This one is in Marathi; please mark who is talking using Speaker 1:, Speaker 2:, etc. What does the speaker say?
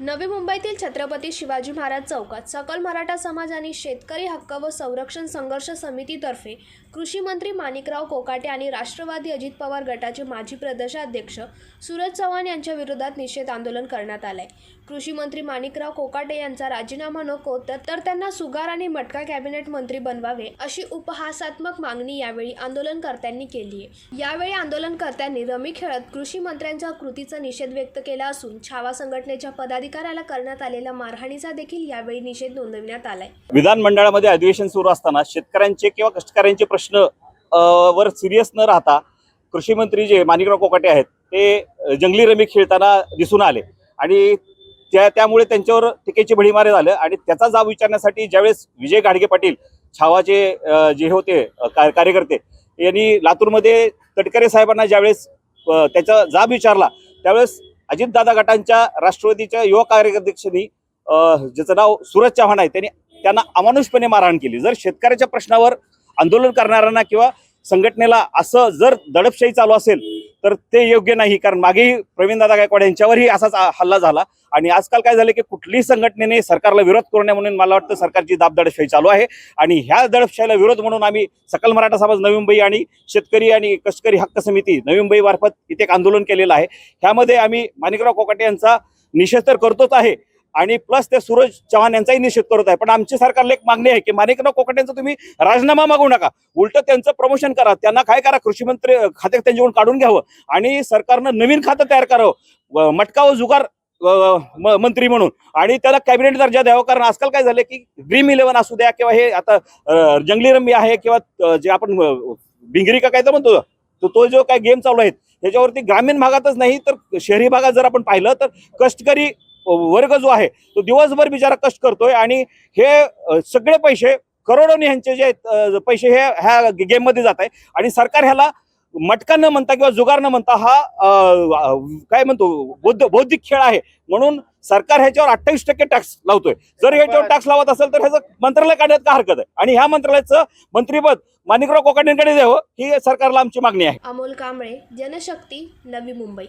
Speaker 1: नवी मुंबईतील छत्रपती शिवाजी महाराज चौकात सकल मराठा समाज आणि शेतकरी हक्क व संरक्षण संघर्ष समितीतर्फे कृषी मंत्री माणिकराव कोकाटे आणि राष्ट्रवादी अजित पवार गटाचे माजी प्रदेशाध्यक्ष सूरज चव्हाण यांच्या विरोधात निषेध आंदोलन करण्यात आलंय. कृषी मंत्री माणिकराव कोकाटे यांचा राजीनामा नको तर तर त्यांना सुगार आणि मटका कॅबिनेट मंत्री बनवावे अशी उपहासात्मक मागणी यावेळी आंदोलनकर्त्यांनी केली आहे यावेळी आंदोलनकर्त्यांनी रमी खेळत कृषी मंत्र्यांच्या कृतीचा निषेध व्यक्त केला असून छावा संघटनेच्या पदाधिकाऱ्याला करण्यात आलेल्या मारहाणीचा देखील यावेळी निषेध नोंदविण्यात आलाय.
Speaker 2: विधानमंडळामध्ये अधिवेशन सुरू असताना शेतकऱ्यांचे किंवा कष्टकऱ्यांचे प्रश्न वर सिरियस न राहता कृषी मंत्री जे माणिकराव कोकाटे आहेत ते जंगली रमी खेळताना दिसून आले. आणि त्या त्यामुळे त्यांच्यावर टीकेची भडीमारे झालं आणि त्याचा जाब विचारण्यासाठी ज्यावेळेस विजय गाडगे पाटील छावाचे जे होते का- कार्यकर्ते यांनी लातूरमध्ये तटकरे साहेबांना ज्यावेळेस त्याचा जाब विचारला त्यावेळेस अजितदादा गटांच्या राष्ट्रवादीच्या युवा कार्याध्यक्षांनी ज्याचं नाव सूरज चव्हाण आहे त्यांनी त्यांना अमानुषपणे मारहाण केली. जर शेतकऱ्याच्या प्रश्नावर आंदोलन करणाऱ्यांना किंवा संघटनेला असं जर दडपशाही चालू असेल तर ते योग्य नाही. कारण मागेही प्रवीणदादा गायकवाड यांच्यावरही असाच हल्ला झाला. आणि आजकाल काय झालं की कुठलीही संघटनेने सरकारला विरोध करू नये म्हणून मला वाटतं सरकारची दाब दडपशाही चालू आहे. आणि ह्या दडपशाहीला विरोध म्हणून आम्ही सकल मराठा समाज नवी मुंबई आणि शेतकरी आणि कष्टकरी हक्क समिती नवी मुंबई मार्फत इथे एक आंदोलन केलेलं आहे. ह्यामध्ये आम्ही माणिकराव कोकाटे यांचा निषेध तर करतोच आहे. आणि प्लस ते सूरज चव्हाण यांचाही निषेध करत आहे. पण आमची सरकारला एक मागणी आहे की माणिकराव कोकाटेंचा तुम्ही राजीनामा मागू नका. उलट त्यांचं प्रमोशन करा. त्यांना काय करा कृषी मंत्री खाते त्यांच्याकडून काढून घ्यावं. आणि सरकारनं नवीन खातं तयार करावं. मटका व जुगार म- मंत्री म्हणून. आणि त्याला कॅबिनेट दर्जा द्यावा. कारण आजकाल काय झालं की ड्रीम इलेव्हन असू द्या किंवा हे आता जंगली रम्मी आहे किंवा जे आपण भिंगरी का काय तर म्हणतो तो तो जो काय गेम चालू आहेत त्याच्यावरती ग्रामीण भागातच नाही तर शहरी भागात जर आपण पाहिलं तर कष्टकरी वर्ग जो आहे तो दिवसभर बिचारा कष्ट करतोय आणि हे सगळे पैसे करोडोनी ह्यांचे जे पैसे हे ह्या गेममध्ये जात आहे आणि सरकार ह्याला मटका न म्हणता किंवा जुगार न म्हणता हा काय म्हणतो बौद्ध बौद्धिक खेळ आहे. म्हणून सरकार ह्याच्यावर अठ्ठावीस टक्के टॅक्स लावतोय. जर ह्याच्यावर टॅक्स लावत असेल तर ह्याचं मंत्रालय काढण्यात का हरकत आहे? आणि ह्या मंत्रालयाचं मंत्रीपद माणिकराव कोकाटेंकडे द्यावं ही सरकारला आमची मागणी आहे.
Speaker 1: अमोल कांबळे जनशक्ती नवी मुंबई.